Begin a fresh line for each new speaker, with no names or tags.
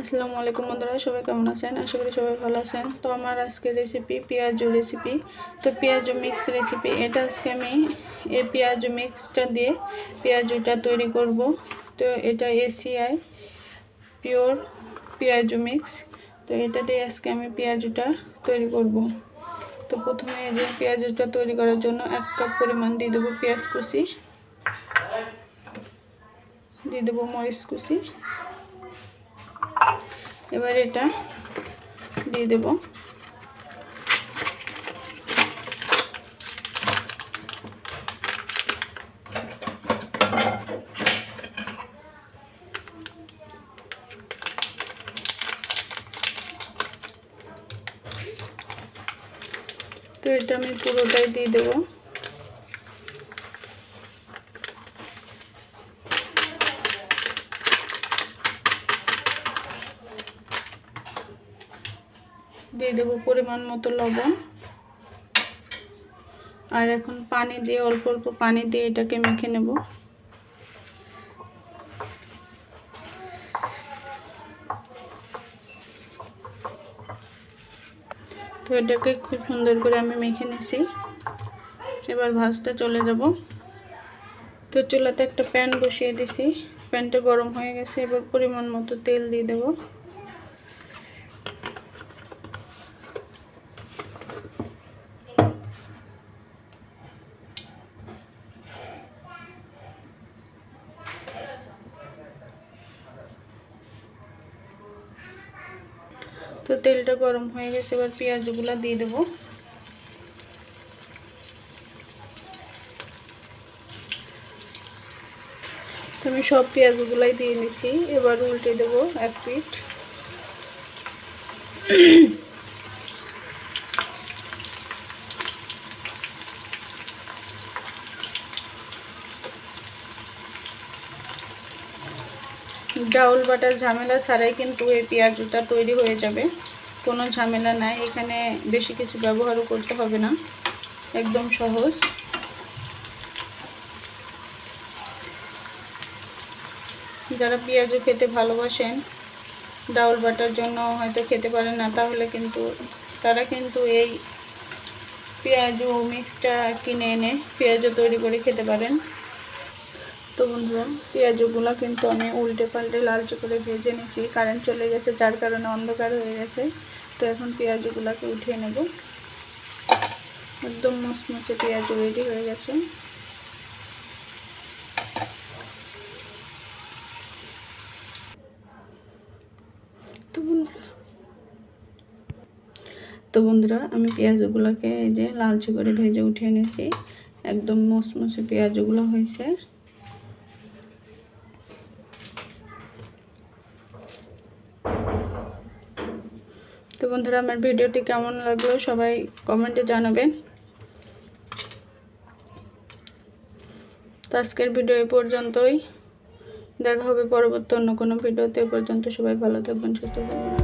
আসসালামু আলাইকুম বন্ধুরা, সবাই কেমন আছেন? আশা করি সবাই ভালো আছেন। তো আমার আজকের রেসিপি পেঁয়াজু রেসিপি তো পেঁয়াজু মিক্স রেসিপি এটা আজকে আমি এই পেঁয়াজু মিক্সটা দিয়ে পেঁয়াজুটা তৈরি করব। তো এটা এসিআই পিওর পেঁয়াজু মিক্স তো এটা দিয়ে আজকে আমি পেঁয়াজুটা তৈরি করব। তো প্রথমে এই যে পেঁয়াজুটা তৈরি করার জন্য এক কাপ পরিমাণ দিয়ে দেবো পেঁয়াজ কুচি। দিয়ে দেবো মরিচ কুচি। এবার এটা দিয়ে দেব। তো এটা আমি পুরোটাই দিয়ে দেবো। দিয়ে দেবো পরিমাণ মতো লবণ। আর এখন পানি দিয়ে, অল্প অল্প পানি দিয়ে এটাকে মেখে নেব। তো এটাকে খুব সুন্দর করে আমি মেখে নিছি। এবার ভাজতে চলে যাব। তো চুলাতে একটা প্যান বসিয়ে দিছি। প্যানটা গরম হয়ে গেছে, এবার পরিমাণ মতো তেল দিয়ে দেবো। তো তেলটা গরম হয়ে গেছে, এবার পেঁয়াজগুলো দিয়ে দেবো। তো আমি সব পেঁয়াজগুলাই দিয়ে নিছি, এবার উল্টে দেবো এক পিঠ। ডাউল বাটার ঝামেলা ছাড়াই কিন্তু এই পেঁয়াজটা তৈরি হয়ে যাবে। কোনো ঝামেলা নাই, এখানে বেশি কিছু ব্যবহারও করতে হবে না। একদম সহজ। যারা পেঁয়াজও খেতে ভালোবাসেন, ডাউল বাটার জন্য হয়তো খেতে পারেন না, তাহলে কিন্তু তারা কিন্তু এই পেঁয়াজও মিক্সটা কিনে এনে পেঁয়াজও তৈরি করে খেতে পারেন। তো বন্ধুরা, পেঁয়াজগুলো কিন্তু আমি উল্টে পাল্টে লালচে করে ভেজে নিয়েছি। কারেন্ট চলে গেছে, যার কারণে অন্ধকার হয়ে গেছে। তো এখন পেঁয়াজগুলোকে উঠিয়ে নেব। একদম মচমচে পেঁয়াজ রেডি হয়ে গেছে। তো বন্ধুরা আমি পেঁয়াজগুলোকে এই যে লালচে করে ভেজে উঠিয়ে নিয়েছি। একদম মচমচে পেঁয়াজগুলো হয়েছে। তো বন্ধুরা, আমার ভিডিওটি কেমন লাগল সবাই কমেন্টে জানাবেন তো আজকের ভিডিও এই পর্যন্তই। দেখা হবে পরবর্তী অন্য কোনো ভিডিওতে। পর্যন্ত সবাই ভালো থাকবেন, সুস্থ থাকবেন।